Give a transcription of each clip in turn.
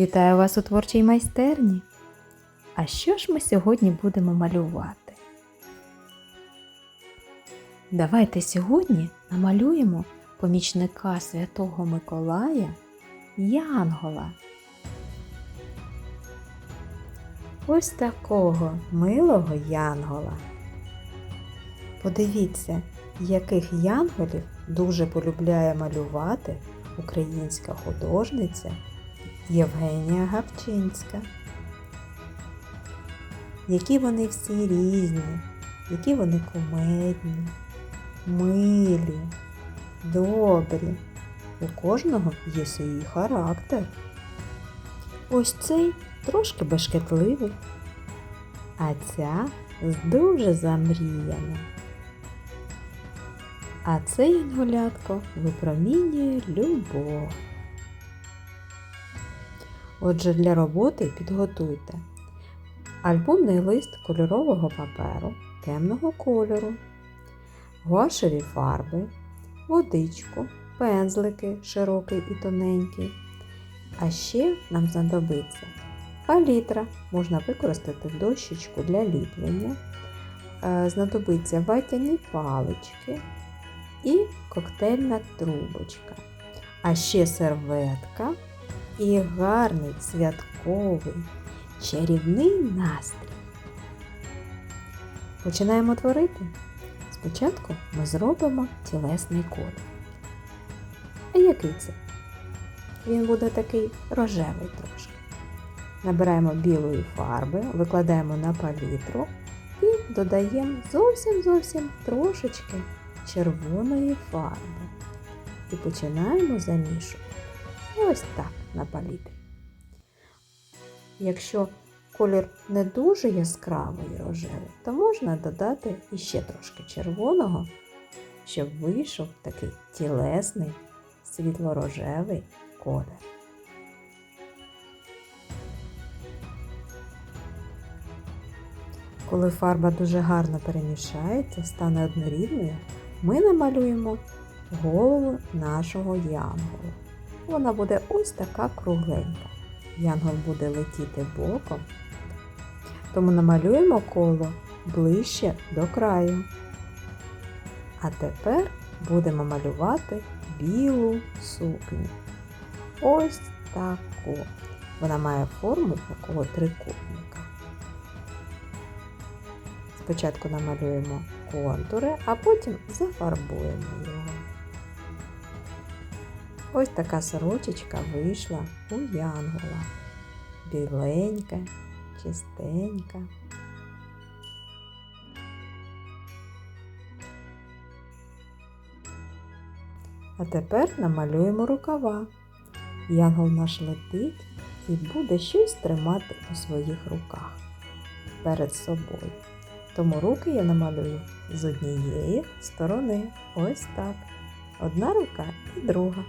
Вітаю вас у творчій майстерні. А що ж ми сьогодні будемо малювати? Давайте сьогодні намалюємо помічника Святого Миколая Янгола. Ось такого милого янгола. Подивіться, яких янголів дуже полюбляє малювати українська художниця Євгенія Гавчинська. Які вони всі різні, які вони кумедні, милі, добрі. У кожного є свій характер. Ось цей трошки бешкетливий, а ця дуже замріяна. А це янголятко випромінює любов. Отже, для роботи підготуйте альбомний лист кольорового паперу темного кольору, гуашеві фарби, водичку, пензлики широкий і тоненький. А ще нам знадобиться палітра, можна використати дощечку для ліплення, е, знадобиться ватяні палички і коктейльна трубочка. А ще серветка і гарний святковий чарівний настрій. Починаємо творити. Спочатку ми зробимо тілесний колір. А який це? Він буде такий рожевий трошки. Набираємо білої фарби, викладаємо на палітру і додаємо зовсім-зовсім трошечки червоної фарби. І починаємо замішувати. Ось так на палітрі. Якщо колір не дуже яскравий рожевий, то можна додати іще трошки червоного, щоб вийшов такий тілесний світло-рожевий колір. Коли фарба дуже гарно перемішається, стане однорідною, ми намалюємо голову нашого янгола. Вона буде ось така кругленька. Янгол буде летіти боком, тому намалюємо коло ближче до краю. А тепер будемо малювати білу сукню. Ось таку. Вона має форму такого трикутника. Спочатку намалюємо контури, а потім зафарбуємо його. Ось така сорочечка вийшла у янгола. Біленька, чистенька. А тепер намалюємо рукава. Янгол наш летить і буде щось тримати у своїх руках перед собою. Тому руки я намалюю з однієї сторони. Ось так. Одна рука і друга.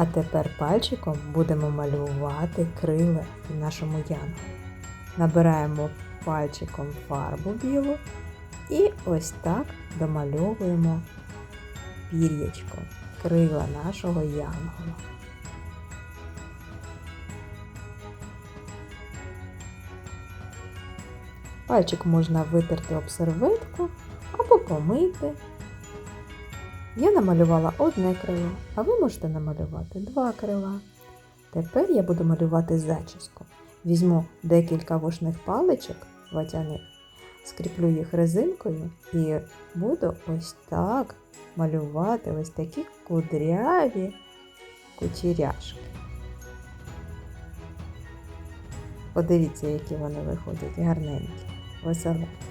А тепер пальчиком будемо малювати крила нашому янголу. Набираємо пальчиком фарбу білу і ось так домальовуємо пір'ячко крила нашого янгола. Пальчик можна витерти об серветку або помити. Я намалювала одне крило, а ви можете намалювати два крила. Тепер я буду малювати зачіску. Візьму декілька вушних паличок ватяних, скріплю їх резинкою і буду ось так малювати ось такі кудряві кучеряшки. Подивіться, які вони виходять гарненькі, веселенькі.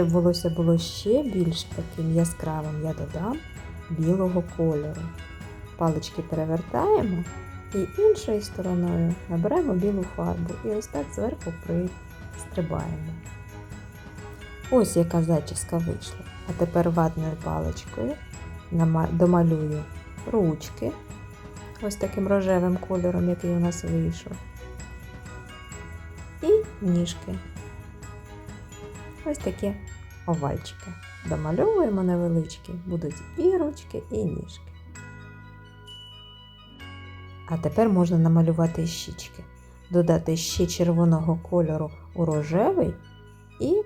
Щоб волосся було ще більш таким яскравим, я додам білого кольору. Палички перевертаємо і іншою стороною набираємо білу фарбу і ось так зверху пристрибаємо. Ось яка зачіска вийшла. А тепер ватною паличкою домалюю ручки ось таким рожевим кольором, який у нас вийшов. І ніжки. Ось такі овальчики. домальовуємо невеличкі, будуть і ручки, і ніжки. А тепер можна намалювати щічки, додати ще червоного кольору у рожевий і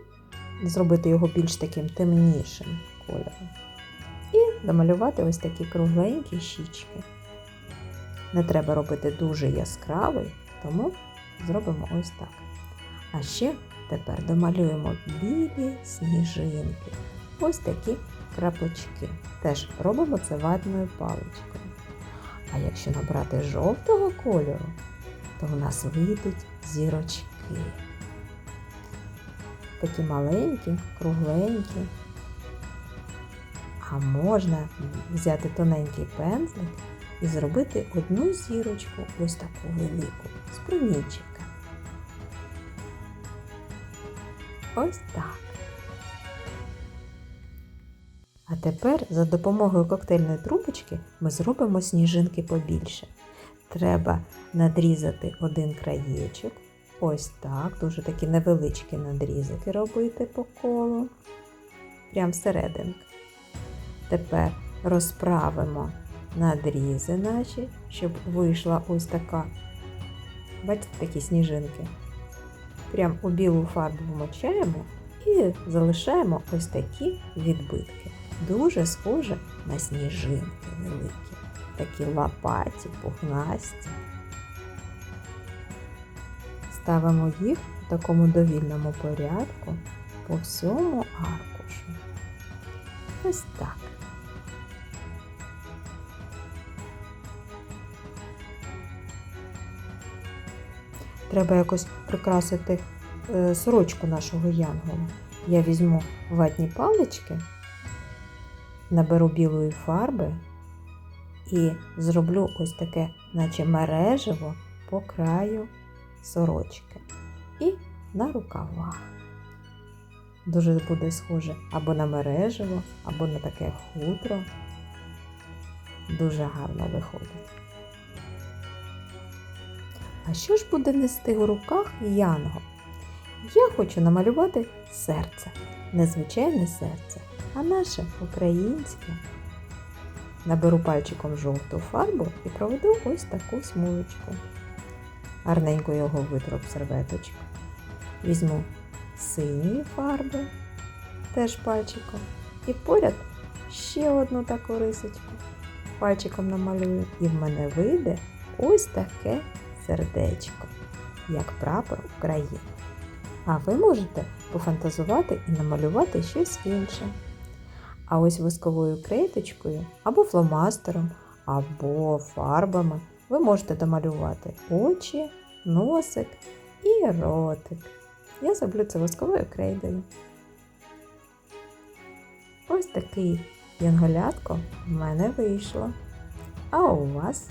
зробити його більш таким темнішим кольором. І домалювати ось такі кругленькі щічки. Не треба робити дуже яскравий, тому зробимо ось так. А ще тепер домалюємо білі сніжинки. Ось такі крапочки. Теж робимо це ватною паличкою. А якщо набрати жовтого кольору, то в нас вийдуть зірочки. Такі маленькі, кругленькі. А можна взяти тоненький пензлик і зробити одну зірочку, ось таку велику, з промінчика. Ось так. А тепер за допомогою коктейльної трубочки ми зробимо сніжинки побільше. Треба надрізати один краєчок. Ось так, дуже такі невеличкі надрізики робити по колу. Прям всерединку. Тепер розправимо надрізи наші, щоб вийшла ось така. Бачите, такі сніжинки. Прям у білу фарбу вмочаємо і залишаємо ось такі відбитки. Дуже схоже на сніжинки великі, такі лопаті, пухнасті. Ставимо їх в такому довільному порядку по всьому аркушу. Ось так. Треба якось прикрасити е, сорочку нашого янгола. Я візьму ватні палички, наберу білої фарби і зроблю ось таке, наче мережево по краю сорочки. І на рукавах. Дуже буде схоже або на мережево, або на таке хутро. Дуже гарно виходить. А що ж буде нести у руках Янго? Я хочу намалювати серце. Не звичайне серце, а наше українське. Наберу пальчиком жовту фарбу і проведу ось таку смужечку. Гарненько його витру об серветочку. Візьму синьої фарби, теж пальчиком, і поряд ще одну таку рисочку. Пальчиком намалюю, і в мене вийде ось таке сердечко, як прапор України. А ви можете пофантазувати і намалювати щось інше. А ось восковою крейдочкою або фломастером, або фарбами ви можете домалювати очі, носик і ротик. Я зроблю це восковою крейдою. Ось такий янголятко в мене вийшло. А у вас?